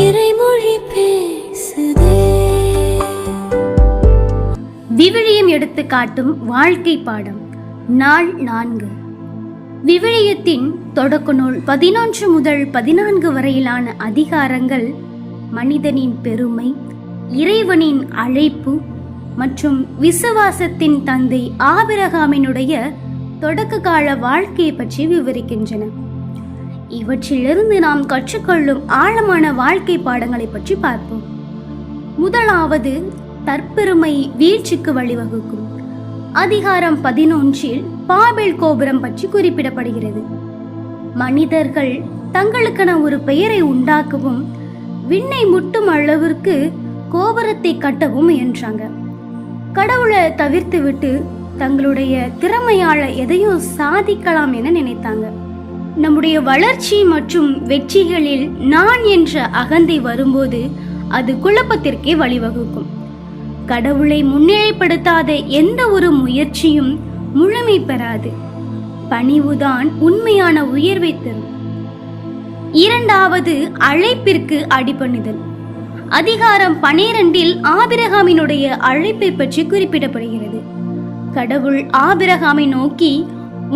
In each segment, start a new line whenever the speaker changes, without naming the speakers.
இறைமொழி பேசுதே.
விவிலியம் எடுத்து காட்டும் வாழ்க்கை பாடம் நாள் நான்கு. விவிலியத்தின் தொடக்க நூல் பதினொன்று முதல் பதினான்கு வரையிலான அதிகாரங்கள் மனிதனின் பெருமை இறைவனின் அழைப்பு மற்றும் விசுவாசத்தின் தந்தை ஆபிரகாமினுடைய தொடக்க கால வாழ்க்கையை பற்றி விவரிக்கின்றன. இவற்றிலிருந்து நாம் கற்றுக்கொள்ளும் ஆழமான வாழ்க்கை பாடங்களை பற்றி பார்ப்போம். முதலாவது தற்பெருமை வீழ்ச்சிக்கு வழிவகுக்கும். அதிகாரம் பதினொன்றில் பாபேல் கோபுரம் பற்றி குறிப்பிடப்படுகிறது. மனிதர்கள் தங்களுக்கென ஒரு பெயரை உண்டாக்கவும் விண்ணை முட்டும் அளவிற்கு கோபுரத்தை கட்டவும் முயன்றாங்க. கடவுளை தவிர்த்துவிட்டு தங்களுடைய திறமையால எதையும் சாதிக்கலாம் என நினைத்தாங்க. நம்முடைய வளர்ச்சி மற்றும் வெற்றிகளில் நான் என்ற அகந்தை வரும்போது அது குழப்பத்திற்கே வழிவகுக்கும். கடவுளை முன்னிலைப்படுத்தாத எந்த ஒரு முயற்சியும் முழுமை பெறாது. பணிவுதான் உண்மையான உயர்வை தரும். இரண்டாவது அழைப்பிற்கு அடிபணிதல். அதிகாரம் பனிரெண்டில் ஆபிரகாமினுடைய அழைப்பை பற்றி குறிப்பிடப்படுகிறது. கடவுள் ஆபிரகாமை நோக்கி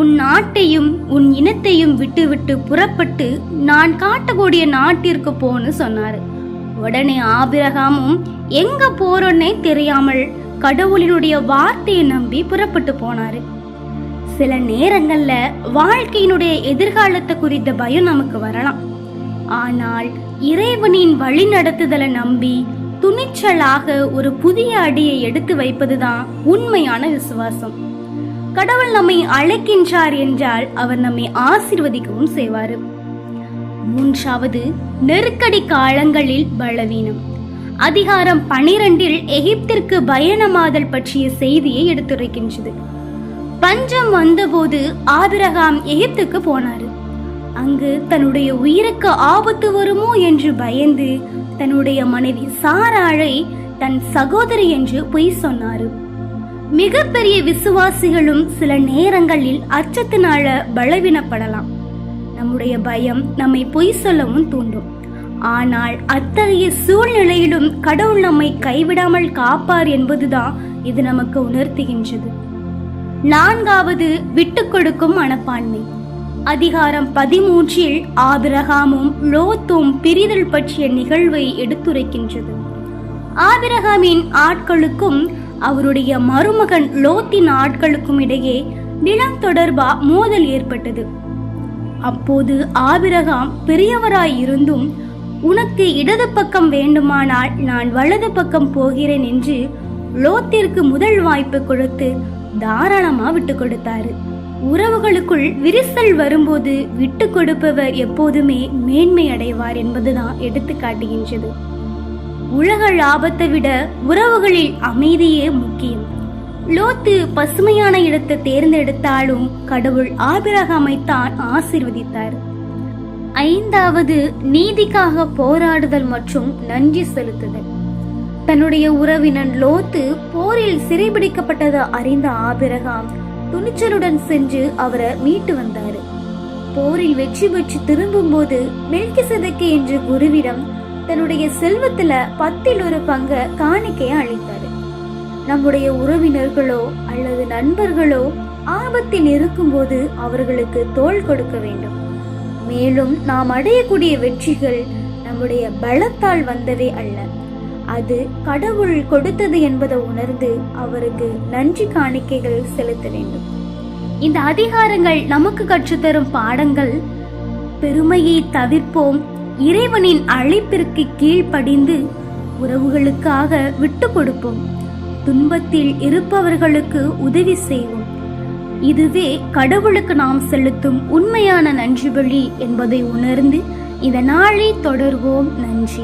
உன் நாட்டையும் உன் இனத்தையும் விட்டுவிட்டு புறப்பட்டு நான் காட்டக்கூடிய நாட்டிற்கு போன்னு சொன்னாரு. உடனே ஆபிரகாமும் எங்க போறோன்னே தெரியாமல் கடவுளினுடைய வார்த்தையை நம்பி புறப்பட்டு போனாரு. சில நேரங்கள்ல வாழ்க்கையினுடைய எதிர்காலத்தை குறித்த பயம் நமக்கு வரலாம். ஆனால் இறைவனின் வழி நடத்துதலை நம்பி துணிச்சலாக ஒரு புதிய அடியை எடுத்து வைப்பதுதான் உண்மையான விசுவாசம். கடவுள் நம்மை அழைக்கின்றார் என்றால் அவர் நம்மை ஆசிர்வதிக்கவும் செய்வார். மூன்றாவது நெருக்கடி காலங்களில் பலவீனம். அதிகாரம் பனிரெண்டில் எகிப்திற்கு பயணமாதல் பற்றிய செய்தியை எடுத்துரைக்கின்றது. பஞ்சம் வந்தபோது ஆபிரகாம் எகிப்துக்கு போனார். அங்கு தன்னுடைய உயிருக்கு ஆபத்து வருமோ என்று பயந்து தன்னுடைய மனைவி சாராழை தன் சகோதரி என்று பொய் சொன்னாரு. மிகப்பெரிய விசுவாசிகளும் சில நேரங்களில் அச்சத்தினால பலவீனப்படலாம். நம்முடைய பயம் நம்மை பொய் சொல்லவும் தூண்டும். ஆனால் அத்தகைய சூழ்நிலையிலும் கடவுள் நம்மை கைவிடாமல் காப்பார் என்பதுதான் இது நமக்கு உணர்த்துகின்றது. நான்காவது விட்டு கொடுக்கும் மனப்பான்மை. அதிகாரம் பதிமூன்றில் ஆபிரகாமும் லோத்தும் பிரிதல் பற்றிய நிகழ்வை எடுத்துரைக்கின்றது. ஆபிரகாமின் ஆட்களுக்கும் அவருடைய மருமகன் லோத்தின் ஆட்களுக்கும் இடையே நிலம் தொடர்பா மோதல் ஏற்பட்டது. அப்போது ஆபிரகாம் பெரியவராய் இருந்தும் உனக்கு இடது பக்கம் வேண்டுமானால் நான் வலது பக்கம் போகிறேன் என்று லோத்திற்கு முதல் வாய்ப்பு கொடுத்து தாராளமா விட்டு கொடுத்தாரு. உறவுகளுக்குள் விரிசல் வரும்போது விட்டு கொடுப்பவர் எப்போதுமே மேன்மை அடைவார் என்பதுதான் எடுத்து காட்டுகின்றது உலக லாபத்தை விட உறவுகளில் அமைதியே முக்கியம். லோத்து பசுமையான இடத்தை தேர்ந்தெடுத்தாலும் கடவுள் ஆபிரகாமைத்தான் ஆசிர்வதித்தார். ஐந்தாவது நீதிக்காக போராடுதல் மற்றும் நன்றி செலுத்துதல். தன்னுடைய உறவினன் லோத்து போரில் சிறைபிடிக்கப்பட்டதை அறிந்த ஆபிரகாம் துணிச்சலுடன் சென்று அவரை மீட்டு வந்தார். போரில் வெற்றி பெற்று திரும்பும்போது மெல்கிசதக்கு என்ற குருவிடம் தன்னுடைய செல்வத்துல பத்தில் ஒரு பங்க காணிக்கையை அளித்தாரு. நம்முடைய உறவினர்களோ அல்லது நண்பர்களோ ஆபத்தில் இருக்கும்போது அவர்களுக்கு தோள் கொடுக்க வேண்டும். மேலும் நாம் அடையக்கூடிய வெற்றிகள் நம்முடைய பலத்தால் வந்ததே அல்ல. அது கடவுள் கொடுத்தது என்பதை உணர்ந்து அவருக்கு நன்றி காணிக்கைகள் செலுத்த வேண்டும். இந்த அதிகாரங்கள் நமக்கு கற்றுத்தரும் பாடங்கள். பெருமையை தவிர்ப்போம் இறைவனின் அழைப்பிற்கு கீழ்ப்படிந்து உறவுகளுக்காக விட்டு கொடுப்போம். துன்பத்தில் இருப்பவர்களுக்கு உதவி செய்வோம். இதுவே கடவுளுக்கு நாம் செலுத்தும் உண்மையான நன்றி வழி என்பதை உணர்ந்து இதனாலே தொடர்வோம். நன்றி.